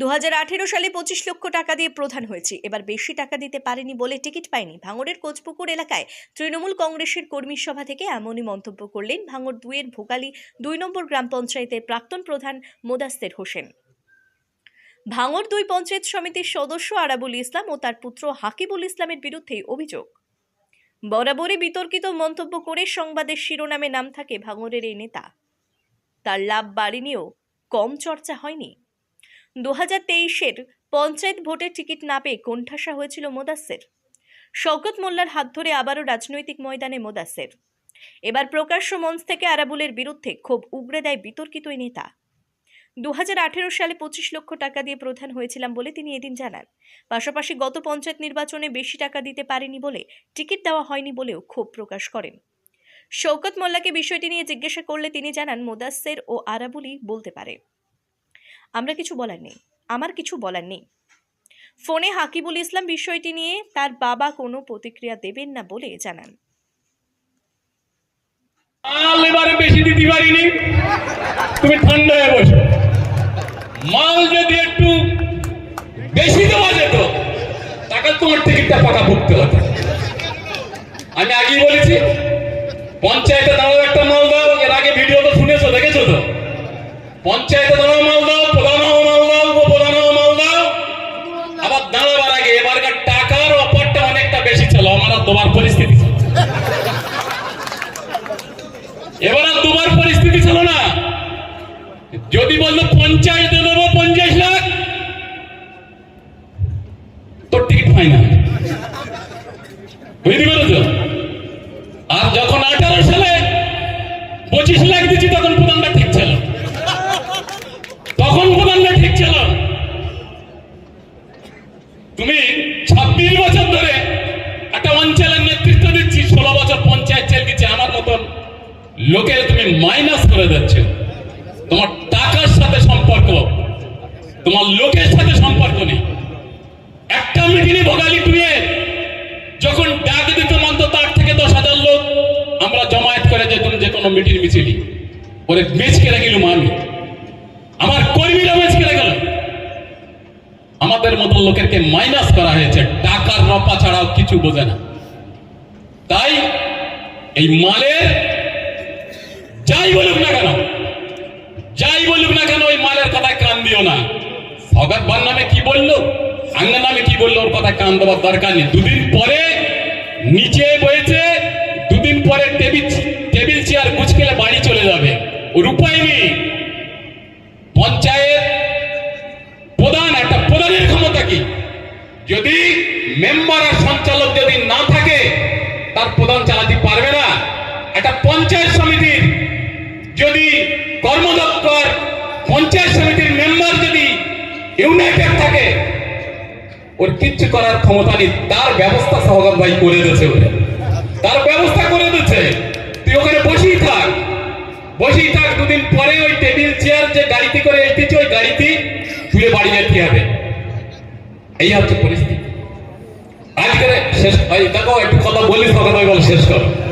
দু হাজার আঠেরো সালে পঁচিশ লক্ষ টাকা দিয়ে প্রধান হয়েছি। এবার বেশি টাকা দিতে পারেনি বলে টিকিট পাইনি। ভাঙড়ের কোচপুকুর এলাকায় তৃণমূল কংগ্রেসের কর্মী সভা থেকে এমনই মন্তব্য করলেন ভাঙড় দুয়ের ভোগালী দুই নম্বর গ্রাম পঞ্চায়েতের প্রাক্তন প্রধান মোদাস্তের হোসেন। ভাঙড় দুই পঞ্চায়েত সমিতির সদস্য আরাবুল ইসলাম ও তার পুত্র হাকিবুল ইসলামের বিরুদ্ধে অভিযোগ। বরাবরই বিতর্কিত মন্তব্য করে সংবাদের শিরোনামে নাম থাকে ভাঙরের এই নেতা। তার লাভ বাড়ি কম চর্চা হয়নি। দু হাজার তেইশের পঞ্চায়েত ভোটের টিকিট না পেয়ে কোণঠাসা হয়েছিল মোদাসের। শওকত মোল্লার হাত ধরে আবারও রাজনৈতিক ময়দানে মোদাসের। এবার প্রকাশ্য মঞ্চ থেকে আরাবুলের বিরুদ্ধে ক্ষোভ উগড়ে দেয় বিতর্কিত এই নেতা। দু আঠেরো সালে পঁচিশ লক্ষ টাকা দিয়ে প্রধান হয়েছিলাম বলে তিনি এদিন জানান। পাশাপাশি গত পঞ্চায়েত নির্বাচনে বেশি টাকা দিতে পারেনি বলে টিকিট দেওয়া হয়নি বলেও ক্ষোভ প্রকাশ করেন। শওকত মোল্লাকে বিষয়টি নিয়ে জিজ্ঞাসা করলে তিনি জানান, মোদাসের ও আরাবুলই বলতে পারে। আমরা কিছু বলার নেই, আমার কিছু বলার নেই। ফোনে হাকিবুল ইসলাম বিষয়টি নিয়ে তার বাবা কোনো প্রতিক্রিয়া দেবেন না বলে জানান। বেশি দিতে পারিনি, তুমি ঠান্ডা হয়ে বসো। মাল যদি একটু বেশি দেওয়া যেত তোমার টিকিটটা পাকা পড়তে হতো। আমি আগেই বলেছি, পঞ্চায়েতে দাঁড়াও একটা মাল দাও, এর আগে ভিডিও তো শুনেছো, দেখেছ তো? পঞ্চায়েতে দাঁড়াও মাল তোমার পরিস্থিতি। এবার তোমার পরিস্থিতি ছিল না। যদি বলল পঞ্চায়েতে দেবো পঞ্চাশ লাখ, তোর টিকিট না বুঝতে পেরেছ? আর যখন আঠারো সালে পঁচিশ লাখ দিচ্ছি, তখন প্রধানটা ঠিক ছিল তখন প্রধানটা ঠিক ছিল তুমি ছাব্বিশ বছর ধরে একটা অঞ্চলের নেতৃত্ব দিচ্ছি ষোলো বছর পঞ্চায়েত চাল দিচ্ছি আমার মতন লোকের তুমি মাইনাস করে দিচ্ছ তোমার টাকার সাথে সম্পর্ক, তোমার লোকের সাথে সম্পর্ক নেই। একটা মিটিংয়ে ভোগালি টুয়ে যখন ডাক দিত মানত তার থেকে দশ হাজার লোক, আমরা জমায়েত করে যেতাম যে কোনো মিটিং মিছিলি। ওরে বেচ কেড়ে গেলুম আমি। আমার কর্মীরা বেচ কেড়ে গেল। আমাদের মতো লোকেরকে মাইনাস করা হয়েছে। টাকার রপা ছাড়াও কিছু বোঝে না। তাই এই মালের যাই বলুক না কেন, যাই বলুক না কেন, ওই মালের কথায় কান দিও না। ভগত ভার নামে কি বলল? আঙ্গা নামে কি বলল? ওর কথায় কান দেওয়ার দরকার নেই। দুদিন পরে নিচে বয়েছে, দুদিন পরে টেবিল টেবিল চেয়ার গুছকেলে বাড়ি চলে যাবে। ওর উপায় নেই। পঞ্চায়েত প্রধান, একটা প্রধানের ক্ষমতা কি? যদি মেম্বার আর সঞ্চালক যদি না থাকে, তার প্রধান চালাতে পারবে না। একটা পঞ্চায়েত সমিতির যদি কর্মদক্ষর পঞ্চায়েত সমিতির মেম্বার যদি ইউনাইটেড থাকে, ওর কিচ্ছু করার ক্ষমতা নেই। তার ব্যবস্থা সহগত ভাই করে দিয়েছে ওরে। তার ব্যবস্থা করে দিয়েছে। তুই ওখানে বসেই থাক। বসেই থাক, দুদিন পরে ওই টেবিল চেয়ার যে গাড়িতে করে এসেছে, ওই গাড়িতে তুলে বাড়ি যেতে হবে। এই হচ্ছে পরিস্থিতি। আজকে শেষ ভাই, দেখো, একটু কথা বলি, সকাল বল শেষ করো।